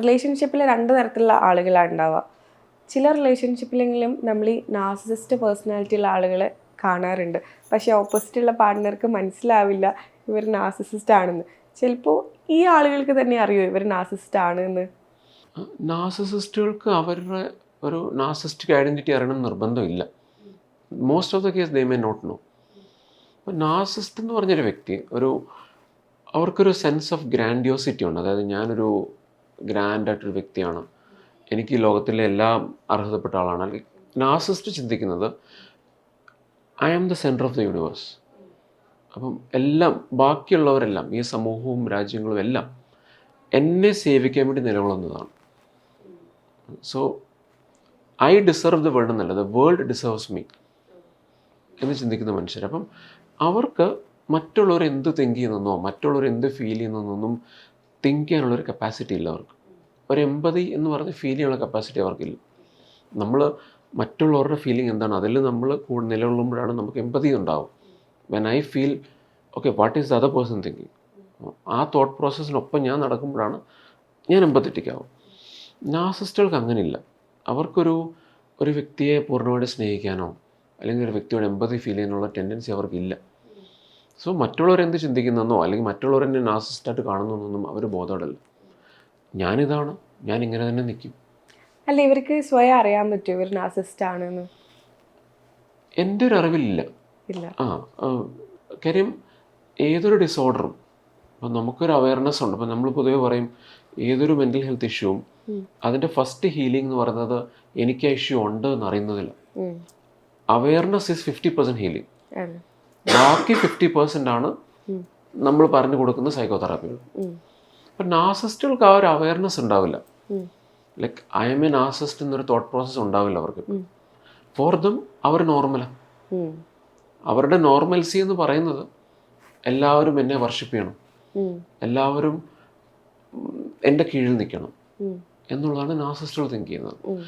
റിലേഷൻഷിപ്പിൽ രണ്ട് തരത്തിലുള്ള ആളുകളാണ് ഉണ്ടാവുക ചില റിലേഷൻഷിപ്പിലെങ്കിലും നമ്മൾ ഈ നാർസിസിസ്റ്റ് പേഴ്സണാലിറ്റി ഉള്ള ആളുകളെ കാണാറുണ്ട്. പക്ഷേ ഓപ്പോസിറ്റ് ഉള്ള പാർട്ട്ണർക്ക് മനസ്സിലാവില്ല ഇവർ നാർസിസിസ്റ്റ് ആണെന്ന്. ചിലപ്പോൾ ഈ ആളുകൾക്ക് തന്നെ അറിയോ ഇവർ നാർസിസ്റ്റ് ആണ് എന്ന് നാർസിസിസ്റ്റുകൾക്ക് അവരുടെ ഒരു നാർസിസ്റ്റിക് ഐഡന്റിറ്റി അറിയണം നിർബന്ധമില്ല. Most of the case they may not know അപ്പോൾ നാർസിസ്റ്റ് എന്ന് പറഞ്ഞൊരു വ്യക്തി ഒരു അവർക്കൊരു സെൻസ് ഓഫ് ഗ്രാൻഡിയോസിറ്റി ഉണ്ട്. അതായത് ഞാനൊരു ഗ്രാൻഡ് ആയിട്ടൊരു വ്യക്തിയാണ്. എനിക്ക് ഈ ലോകത്തിലെ എല്ലാം അർഹതപ്പെട്ട ആളാണ്. അല്ലെങ്കിൽ നാർസിസ്റ്റ് ചിന്തിക്കുന്നത് I am the centre of the universe അപ്പം എല്ലാം ബാക്കിയുള്ളവരെല്ലാം ഈ സമൂഹവും രാജ്യങ്ങളും എല്ലാം എന്നെ സേവിക്കാൻ വേണ്ടി നിലകൊള്ളുന്നതാണ്. So I deserve the world എന്നല്ല ദ വേൾഡ് ഡിസേർവ്സ് മീ എന്ന് ചിന്തിക്കുന്ന മനുഷ്യർ. അപ്പം അവർക്ക് മറ്റുള്ളവർ എന്ത് തിങ്ക് ചെയ്യുന്നതെന്നോ മറ്റുള്ളവർ എന്ത് ഫീൽ ചെയ്യുന്നതെന്നൊന്നും തിങ്ക് ചെയ്യാനുള്ളൊരു കപ്പാസിറ്റി ഇല്ല അവർക്ക്. ഒരു എമ്പതി എന്ന് പറഞ്ഞ് ഫീൽ ചെയ്യാനുള്ള കപ്പാസിറ്റി അവർക്കില്ല. നമ്മൾ മറ്റുള്ളവരുടെ ഫീലിംഗ് എന്താണ്? അതിൽ നമ്മൾ കൂടുതൽ നിലകൊള്ളുമ്പോഴാണ് നമുക്ക് എമ്പതി ഉണ്ടാവും. When I feel okay what is the other person thinking ആ തോട്ട് പ്രോസസ്സിനൊപ്പം ഞാൻ നടക്കുമ്പോഴാണ് ഞാൻ എമ്പത്തറ്റിക് ആവും നാസിസ്റ്റുകൾക്ക് അങ്ങനെയില്ല. അവർക്കൊരു ഒരു വ്യക്തിയെ പൂർണമായിട്ട് സ്നേഹിക്കാനോ അല്ലെങ്കിൽ ഒരു വ്യക്തിയോട് എമ്പതി ഫീൽ ചെയ്യാനുള്ള ടെൻഡൻസി അവർക്കില്ല. സോ മറ്റുള്ളവർ എന്ത് ചിന്തിക്കുന്നെന്നോ അല്ലെങ്കിൽ മറ്റുള്ളവർ എന്നെ നാസിസ്റ്റായിട്ട് കാണുന്നൊന്നും അവർ ബോധമല്ല ഞാനിതാണ് ഞാൻ ഇങ്ങനെ തന്നെ നിൽക്കും അല്ല ഇവർക്ക് സ്വയം അറിയാൻ പറ്റുമോ ഇവർ ആണെന്ന്? എന്റെ ഒരു അറിവിലില്ല ഇല്ല. ആ കാര്യം ഏതൊരു ഡിസോർഡറും അപ്പം നമുക്കൊരു അവയർനെസ് ഉണ്ട്. അപ്പം നമ്മൾ പൊതുവെ പറയും ഏതൊരു മെന്റൽ ഹെൽത്ത് ഇഷ്യൂവും അതിന്റെ ഫസ്റ്റ് ഹീലിംഗ് എന്ന് പറയുന്നത് എനിക്ക് ആ ഇഷ്യൂ ഉണ്ട് എന്ന് അറിയുന്നതില്ല. Awareness is fifty percent healing. ബാക്കി ഫിഫ്റ്റി പെർസെന്റ് ആണ് നമ്മൾ പറഞ്ഞു കൊടുക്കുന്ന സൈക്കോതെറാപ്പികൾ. അപ്പം നാസിസ്റ്റുകൾക്ക് ആ ഒരു അവയർനെസ് ഉണ്ടാവില്ല. Like I am a narcissist എന്നൊരു തോട്ട് പ്രോസസ്സ് ഉണ്ടാവില്ല അവർക്ക്. ഫോർ ദം അവർ നോർമലാണ്. അവരുടെ നോർമൽസി എന്ന് പറയുന്നത് എല്ലാവരും എന്നെ വർഷിപ്പ് ചെയ്യണം. എല്ലാവരും എന്റെ കീഴിൽ നിൽക്കണം എന്നുള്ളതാണ് നാസിസ്റ്റുകൾ തിങ്ക് ചെയ്യുന്നത്.